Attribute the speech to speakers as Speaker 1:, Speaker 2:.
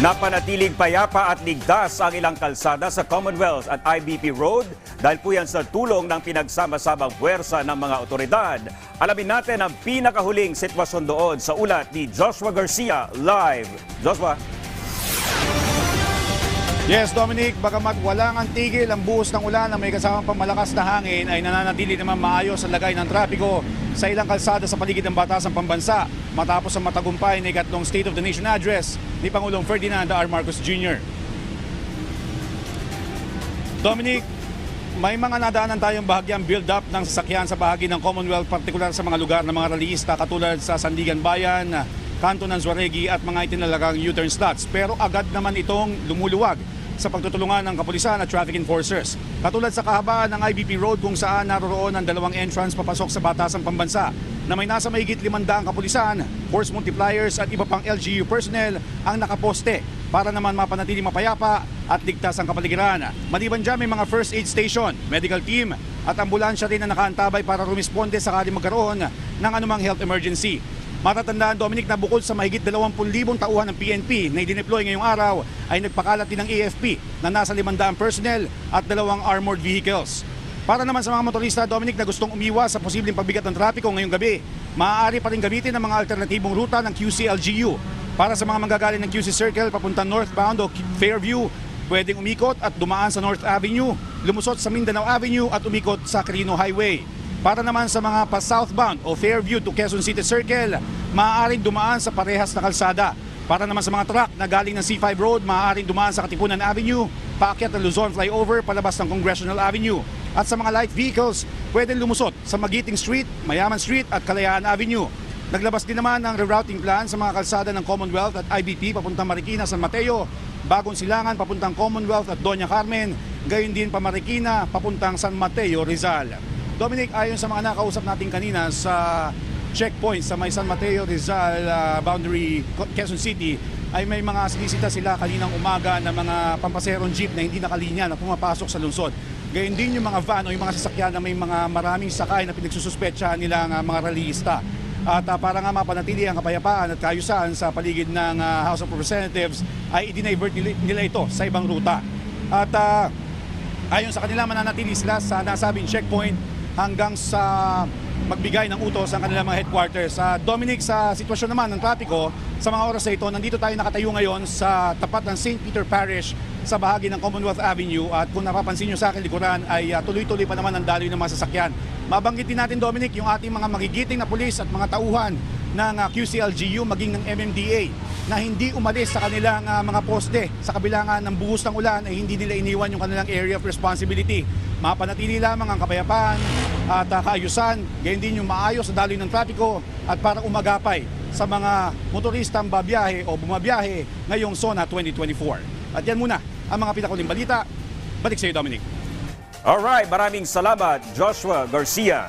Speaker 1: Napanatiling payapa at ligtas ang ilang kalsada sa Commonwealth at IBP Road dahil po yan sa tulong ng pinagsama-samang puwersa ng mga otoridad. Alamin natin ang pinakahuling sitwasyon doon sa ulat ni Joshua Garcia live. Joshua?
Speaker 2: Yes, Dominic, bagamat walang antigil ang buhos ng ulan na may kasamang pamalakas na hangin ay nananatili naman maayos ang lagay ng trapiko sa ilang kalsada sa paligid ng Batasang Pambansa matapos ang matagumpay na ikatlong State of the Nation address ni Pangulong Ferdinand R. Marcos Jr. Dominic, may mga nadaanan tayong bahagyang build-up ng sasakyan sa bahagi ng Commonwealth, partikular sa mga lugar ng mga rallyista katulad sa Sandigan Bayan, kanto ng Zuaregi at mga itinalagang U-turn slots. Pero agad naman itong lumuluwag sa pagtutulungan ng kapulisan at traffic enforcers. Katulad sa kahabaan ng IBP Road kung saan naroroon ang dalawang entrance papasok sa Batasang Pambansa na may nasa mahigit 500 kapulisan, force multipliers at iba pang LGU personnel ang nakaposte para naman mapanatili mapayapa at ligtas ang kapaligiran. Maliban dyan may mga first aid station, medical team at ambulansya rin na nakaantabay para rumisponde sakali magkaroon ng anumang health emergency. Matatandaan Dominic na bukod sa mahigit 20,000 tauhan ng PNP na i-deploy ngayong araw ay nagpakalat din ng AFP na nasa 500 personnel at dalawang armored vehicles. Para naman sa mga motorista Dominic na gustong umiwas sa posibleng pagbigat ng trapiko ngayong gabi, maaari pa rin gamitin ang mga alternatibong ruta ng QCLGU. Para sa mga manggagaling ng QC Circle papunta northbound o Fairview, pwedeng umikot at dumaan sa North Avenue, lumusot sa Mindanao Avenue at umikot sa Quirino Highway. Para naman sa mga pa-southbound o Fairview to Quezon City Circle, maaaring dumaan sa parehas na kalsada. Para naman sa mga truck na galing ng C5 Road, maaaring dumaan sa Katipunan Avenue, paakyat ng Luzon Flyover palabas ng Congressional Avenue. At sa mga light vehicles, pwedeng lumusot sa Magiting Street, Mayaman Street at Kalayaan Avenue. Naglabas din naman ng rerouting plan sa mga kalsada ng Commonwealth at IBP papuntang Marikina, San Mateo, Bagong Silangan papuntang Commonwealth at Doña Carmen, gayon din pa Marikina papuntang San Mateo, Rizal. Dominic, ayon sa mga nakausap natin kanina sa checkpoint sa may San Mateo, Rizal ah, boundary, Quezon City, ay may mga sinisita sila kaninang umaga na mga pampaserong jeep na hindi nakalinya na pumapasok sa lungsod. Gayon din yung mga van o yung mga sasakyan na may mga maraming sakay na pinagsususpetsahan nila ng mga rallyista. At ah, para nga mapanatili ang kapayapaan at kaayusan sa paligid ng ah, House of Representatives ay i-divert nila, nila ito sa ibang ruta. At ah, ayon sa kanila mananatili sila sa nasabing checkpoint hanggang sa magbigay ng utos ang kanilang mga headquarters. Sa Dominic, sa sitwasyon naman ng trapiko, sa mga oras na ito, nandito tayo nakatayo ngayon sa tapat ng St. Peter Parish sa bahagi ng Commonwealth Avenue at kung napapansin nyo sa akin likuran ay ah, tuloy-tuloy pa naman ang daloy ng mga sasakyan. Mabanggit din natin Dominic yung ating mga magigiting na pulis at mga tauhan ng ah, QCLGU maging ng MMDA na hindi umalis sa kanilang ah, mga poste sa kabilangan ng buhos ng ulan ay hindi nila iniwan yung kanilang area of responsibility. Mapanatili lamang ang kapayapaan at ah, kaayusan, gayon din yung maayos na daloy ng trapiko at para umagapay sa mga motoristang babiyahe o bumabiyahe ngayong SONA 2024. At yan muna ang mga pinakuling balita. Balik sa iyo, Dominic.
Speaker 1: Alright, maraming salamat Joshua Garcia.